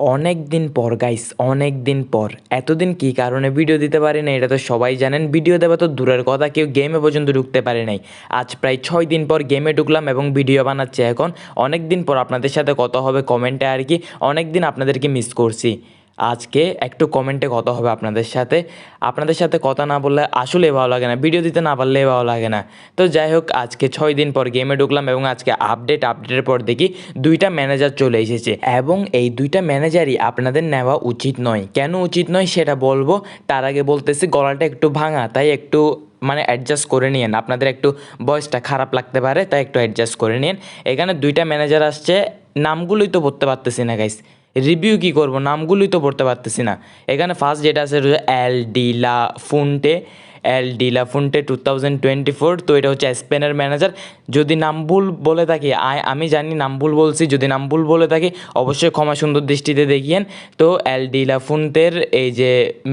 অনেক দিন পর গাইস অনেক দিন পর। এতদিন কি কারণে ভিডিও দিতে পারি না এটা তো সবাই জানেন। ভিডিও দেওয়া তো দূরের কথা, কেউ গেমে পর্যন্ত ঢুকতে পারে নাই। আজ প্রায় ছয় দিন পর গেমে ঢুকলাম এবং ভিডিও বানাচ্ছি। এখন অনেক দিন পর আপনাদের সাথে কথা হবে কমেন্টে আর কি। অনেক দিন আপনাদেরকে মিস করছি। আজকে একটু কমেন্টে কথা হবে আপনাদের সাথে। আপনাদের সাথে কথা না বললে আসলে ভালো লাগে না ভিডিও দিতে না পারলে ভালো লাগে না। তো যাই হোক, আজকে ছয় দিন পর গেমে ঢুকলাম এবং আজকে আপডেট আপডেটের পর দেখি দুইটা ম্যানেজার চলে এসেছে। এবং এই দুইটা ম্যানেজারই আপনাদের নেওয়া উচিত নয়। কেন উচিত নয় সেটা বলব? তার আগে বলতেছি, গলাটা একটু ভাঙা, তাই একটু মানে অ্যাডজাস্ট করে নিন আপনাদের একটু বয়সটা খারাপ লাগতে পারে, তাই একটু অ্যাডজাস্ট করে নিন এখানে দুইটা ম্যানেজার আসছে, নামগুলোই তো পড়তে পারতেছি না গাইস রিভিউ কি করব? নামগুলোই তো পড়তে পারতেছি না। এখানে ফার্স্ট যেটা আছে El De La Fuente El De Lafuente two thousand twenty four তো এটা হচ্ছে স্পেনের ম্যানেজার যদি নাম ভুল বলে থাকি আমি জানি নাম ভুল বলছি, যদি নাম ভুল বলে থাকি, অবশ্যই ক্ষমা সুন্দর দৃষ্টিতে দেখিয়েন। তো এল ডি লা এই যে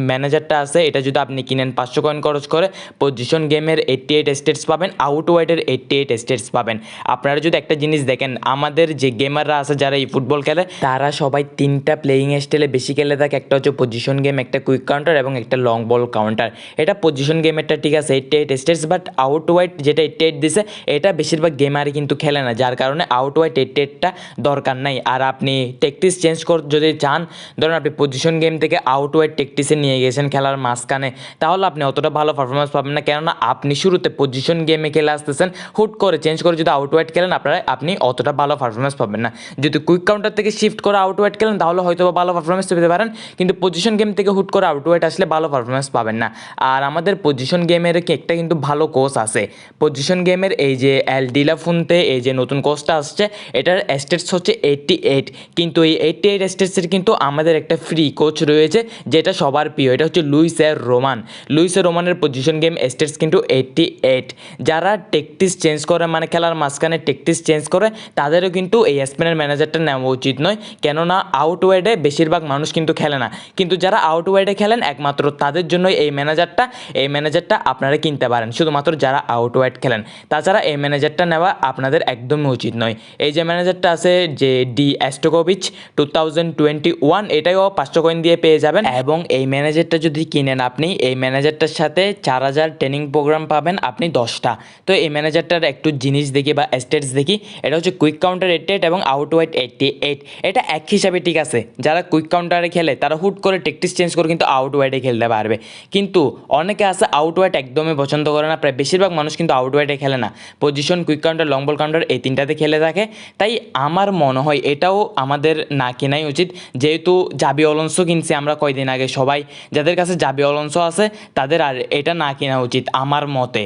ম্যানেজারটা আছে, এটা যদি আপনি কিনেন, পাঁচশো কয়েন খরচ করে পজিশন গেমের এইট্টি এইট স্টেটস পাবেন আউট ওয়াইডের এইট্টি এইট স্টেটস পাবেন। আপনারা যদি একটা জিনিস দেখেন, আমাদের যে গেমাররা আছে, যারা এই ফুটবল খেলে, তারা সবাই তিনটা প্লেয়িং স্টাইলে বেশি খেলে থাকে। একটা হচ্ছে পজিশন গেম একটা কুইক কাউন্টার এবং একটা লং বল কাউন্টার এটা পজিশন গেমেরটা ঠিক আছে eighty eight stats but out wide যেটা এইট্টি এইট দিছে, এটা বেশিরভাগ গেমারই কিন্তু খেলে না, যার কারণে আউট ওয়াইড এইট্টি এইটটা দরকার নাই। আর আপনি টেকটিস চেঞ্জ কর যদি চান, ধরুন আপনি পজিশন গেম থেকে আউট ওয়াইড টেকটিসে নিয়ে গেছেন খেলার মাঝখানে, তাহলে আপনি অতটা ভালো পারফরমেন্স পাবেন না। কেননা আপনি শুরুতে পজিশন গেমে খেলে আসতেছেন, হুট করে চেঞ্জ করে যদি আউট ওয়াইড খেলেন, আপনারা আপনি অতটা ভালো পারফরমেন্স পাবেন না। যদি কুইক কাউন্টার থেকে শিফট করে আউট ওয়াইড খেলেন, তাহলে হয়তো ভালো পারফরমেন্স পেতে পারেন, কিন্তু পজিশন গেম থেকে হুট করে আউট ওয়াইড আসলে ভালো পারফরমেন্স পাবেন না। আর আমাদের পজিশন গেমের একটা কিন্তু ভালো কোচ আছে। পজিশন গেমের এই যে এল ডিলা ফোনতে এই যে নতুন কোচটা আসছে, এটার স্টেটস হচ্ছে এইট্টি এইট কিন্তু এই এইট্টি এইট স্টেটসের কিন্তু আমাদের একটা ফ্রি কোচ রয়েছে, যেটা সবার প্রিয়। এটা হচ্ছে লুইসের রোমান। লুইসের রোমানের পজিশন গেম স্টেটস কিন্তু এইট্টি এইট যারা টেকটিস চেঞ্জ করে মানে খেলার মাঝখানে টেকটিস চেঞ্জ করে, তাদেরও কিন্তু এই স্পেনের ম্যানেজারটা নেওয়া উচিত নয়। কেননা আউট ওয়াইডে বেশিরভাগ মানুষ কিন্তু খেলে না। কিন্তু যারা আউট ওয়াইডে খেলেন, একমাত্র তাদের জন্যই এই ম্যানেজারটা এই ম্যানেজারটা আপনারা কিনতে পারেন। শুধুমাত্র যারা আউট ওয়াইড খেলেন। তাছাড়া এই ম্যানেজারটা নেওয়া আপনাদের একদমই উচিত নয়। এই যে ম্যানেজারটা আছে, যে ডি অ্যাস্টোকোভিচ টু থাউজেন্ড টোয়েন্টি ওয়ান এটাও পাঁচশো কয়েন দিয়ে পেয়ে যাবেন। এবং এই ম্যানেজারটা যদি কিনেন আপনি, এই ম্যানেজারটার সাথে চার হাজার ট্রেনিং প্রোগ্রাম পাবেন আপনি দশটা। তো এই ম্যানেজারটার একটু জিনিস দেখি বা স্টেটস দেখি। এটা হচ্ছে কুইক কাউন্টার এইটটি এইট এবং আউট ওয়াইড এইটটি এইট এটা এক হিসাবে ঠিক আছে। যারা কুইক কাউন্টারে খেলে, তারা হুট করে টেকটিস চেঞ্জ করে কিন্তু আউট ওয়াইডে খেলতে পারবে। কিন্তু অনেকে আছে আউট একদমই পছন্দ করে না। প্রায় বেশিরভাগ মানুষ কিন্তু আউট খেলে না। Position quick counter long ball counter এই তিনটাতে খেলে থাকে। তাই আমার মনে হয় এটাও আমাদের না কেনাই উচিত। যেহেতু জাবি অলংস কিনছি আমরা কয়দিন আগে সবাই। যাদের কাছে জাবি অলংস আছে, তাদের আর এটা না কেনা উচিত আমার মতে।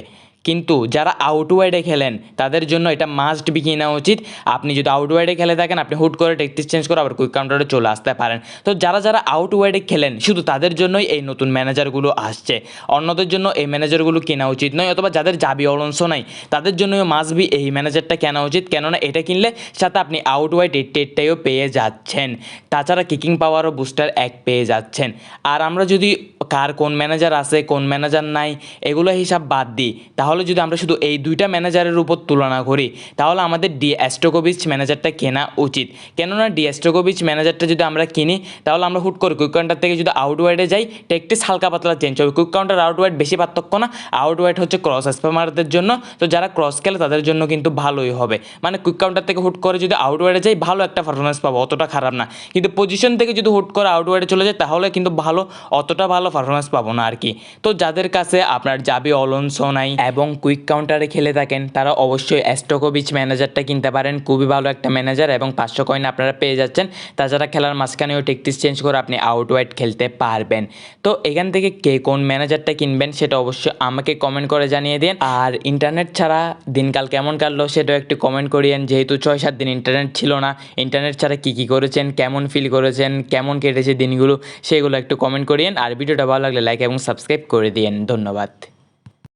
কিন্তু যারা আউটওয়াইডে খেলেন, তাদের জন্য এটা মাস্ট বি কেনা উচিত। আপনি যদি আউটওয়াইডে খেলে থাকেন, আপনি হুট করে টেকটিস চেঞ্জ করে আবার কুইক কাউন্টারে চলে আসতে পারেন। তো যারা যারা আউটওয়াইডে খেলেন, শুধু তাদের জন্যই এই নতুন ম্যানেজারগুলো আসছে। অন্যদের জন্য এই ম্যানেজারগুলো কেনা উচিত নয়, অথবা যাদের জাবি অলংস নাই, তাদের জন্য মাস্ট বি এই ম্যানেজারটা কেনা উচিত। কেননা এটা কিনলে সাথে আপনি আউটওয়াইড এইট এইটটাইও পেয়ে যাচ্ছেন। তাছাড়া কিকিং পাওয়ারও বুস্টার এক পেয়ে যাচ্ছেন। আর আমরা যদি কার কোন ম্যানেজার আছে, কোন ম্যানেজার নাই, এগুলো হিসাব বাদ দিই। তাহলে যদি আমরা শুধু এই দুইটা ম্যানেজারের উপর তুলনা করি, তাহলে আমাদের ডি অ্যাস্ট্রোকোভিচ ম্যানেজারটা কেনা উচিত। কেননা ডি অ্যাস্ট্রোকোভিচ ম্যানেজারটা যদি আমরা কিনি, তাহলে আমরা হুট করে কুইক কাউন্টার থেকে যদি আউটওয়াইডে যাই টেকটিস হালকা পাতলা চেঞ্জ হবে। কুইক কাউন্টার আউটওয়াইড বেশি পার্থক্য না আউটওয়াইড হচ্ছে ক্রস স্প্যামারদের জন্য। তো যারা ক্রস খেলে তাদের জন্য কিন্তু ভালোই হবে। মানে কুইক কাউন্টার থেকে হুট করে যদি আউটওয়াইডে যাই, ভালো একটা পারফরমেন্স পাবো, অতটা খারাপ না। কিন্তু পজিশন থেকে যদি হুট করে আউটওয়াইডে চলে যায় তাহলে কিন্তু ভালো, অতটা ভালো পারফরমেন্স পাবো না আর কি। তো যাদের কাছে আপনার যাবি অলনসো নাই এবং কুইক কাউন্টারে খেলে থাকেন, তারা অবশ্যই অ্যাস্টোকোভিচ ম্যানেজারটা কিনতে পারেন। খুবই ভালো একটা ম্যানেজার এবং পাঁচশো কয়েন আপনারা পেয়ে যাচ্ছেন। তাছাড়া খেলার মাঝখানেও টেকটিস চেঞ্জ করে আপনি আউট ওয়াইড খেলতে পারবেন। তো এখান থেকে কে কোন ম্যানেজারটা কিনবেন সেটা অবশ্যই আমাকে কমেন্ট করে জানিয়ে দিন। আর ইন্টারনেট ছাড়া দিনকাল কেমন কাটলো সেটাও একটু কমেন্ট করিয়েন। যেহেতু ছয় সাত দিন ইন্টারনেট ছিল না, ইন্টারনেট ছাড়া কী কী করেছেন, কেমন ফিল করেছেন, কেমন কেটেছে দিনগুলো, সেগুলো একটু কমেন্ট করিয়েন। আর ভিডিওটা ভালো লাগলে লাইক এবং সাবস্ক্রাইব করে দিন ধন্যবাদ।